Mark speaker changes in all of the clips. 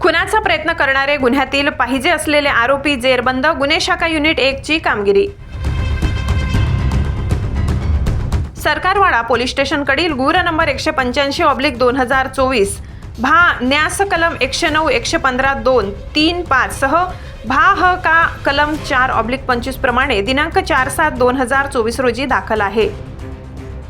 Speaker 1: खुनाचा प्रयत्न करणारे गुन्ह्यातील पाहिजे असलेले आरोपी जेरबंद गुन्हे शाखा युनिट एक ची कामगिरी. सरकारवाडा पोलीस स्टेशनकडील गुर नंबर एकशे पंच्याऐंशी ऑब्लिक दोन हजार चोवीस. भा न्यास कलम एकशे नऊ एकशे पंधरा दोन तीन पाच सह भा ह का कलम चार ऑब्लिक पंचवीस प्रमाणे दिनांक चार सात दोन हजार चोवीस रोजी दाखल आहे.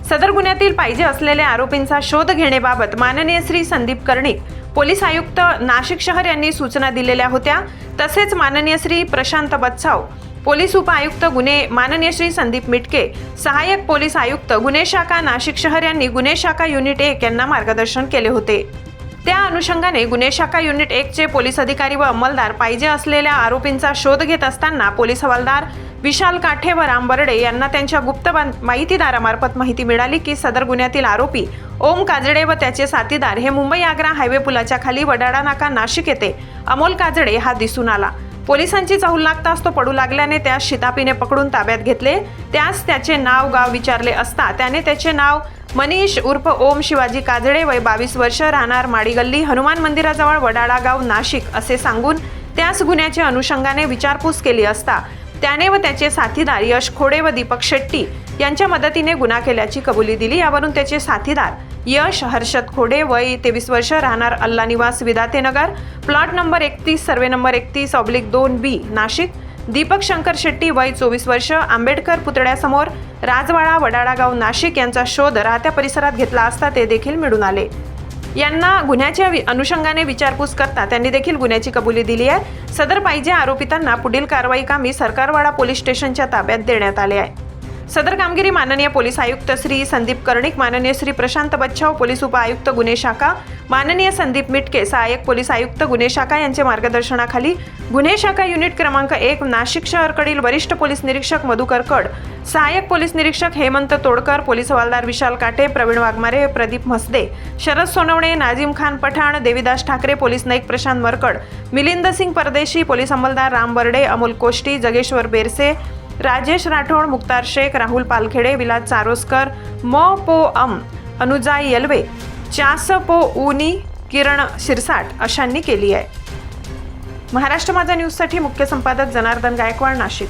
Speaker 1: सदर गुन्ह्यातील पाहिजे असलेल्या आरोपींचा शोध घेण्याबाबत माननीय श्री संदीप कर्णिक पोलीस आयुक्त नाशिक शहर यांनी सूचना दिलेल्या होत्या. तसेच माननीय श्री प्रशांत बत्साव पोलीस उपआयुक्त गुन्हे माननीय श्री संदीप मिटके सहाय्यक पोलीस आयुक्त गुन्हे शाखा नाशिक शहर यांनी गुन्हे शाखा युनिट एक यांना मार्गदर्शन केले होते. त्या अनुषंगाने गुन्हे शाखा युनिट एकचे पोलीस अधिकारी व अंमलदार पाहिजे असलेल्या आरोपींचा शोध घेत असताना पोलीस हवालदार विशाल काठे व राम बर्डे यांना त्यांच्या गुप्त माहितीदारामार्फत माहिती मिळाली की सदर गुन्ह्यातील आरोपी ओम काजडे व त्याचे साथीदार हे मुंबई आग्रा हायवे पुलाच्या खाली वडाडा नाका नाशिक येथे. अमोल काजडे हा दिसून आला. पोलिसांची चाहूल लागताच तो पडू लागल्याने त्यास शितापीने पकडून ताब्यात घेतले. त्यास त्याचे नाव गाव विचारले असता त्याने त्याचे नाव मनीष उर्फ ओम शिवाजी काजळे वय बावीस वर्ष राहणार माडीगल्ली हनुमान मंदिराजवळ वडाळा गाव नाशिक असे सांगून त्यास गुन्ह्याच्या अनुषंगाने विचारपूस केली असता. त्याने व त्याचे साथीदार यश खोडे व दीपक शेट्टी यांच्या मदतीने गुन्हा केल्याची कबुली दिली. यावरून त्याचे साथीदार यश हर्षद खोडे वय तेवीस वर्ष राहणार अल्ला निवास विधातेनगर प्लॉट नंबर एकतीस सर्वे नंबर एकतीस ऑब्लिक दोन बी नाशिक. दीपक शंकर शेट्टी वय चोवीस वर्ष आंबेडकर पुतळ्यासमोर. राजवाडा वडाळागाव नाशिक यांचा शोध राहत्या परिसरात घेतला असता ते देखील मिळून आले. यांना गुन्ह्याच्या वि- अनुषंगाने विचारपूस करता त्यांनी देखील गुन्ह्याची कबुली दिली आहे. सदर पाहिजे आरोपितांना पुढील कारवाई कामी सरकारवाडा पोलीस स्टेशनच्या ताब्यात देण्यात आले आहे. सदर कामगिरी माननीय पोलीस आयुक्त श्री संदीप कर्णिक माननीय श्री प्रशांत बच्छाव पोलीस उपआयुक्त गुन्हे शाखा माननीय संदीप मिटके सहाय्यक पोलीस आयुक्त गुन्हे शाखा यांच्या मार्गदर्शनाखाली गुन्हे शाखा युनिट क्रमांक एक नाशिक शहरकडील वरिष्ठ पोलीस निरीक्षक मधुकर कड सहाय्यक पोलीस निरीक्षक Hemant Todkar police havaldar Vishal Kate Pravin Waghmare Pradeep Mhasde Sharad Sonawane Nazim Khan Pathan Devidas Thakare police naik Prashant Markad Milind Singh Pardeshi police अंमलदार Ram Barde Amol Koshti Jageshwar Berse Rajesh Rathod Mukhtar Shaikh Rahul Palkhede Vilas Charoskar म पो अम अनुजा यलवे चास पो उनी किरण शिरसाट अशांनी केली आहे. महाराष्ट्र माझा न्यूजसाठी मुख्य संपादक जनार्दन गायकवाड नाशिक.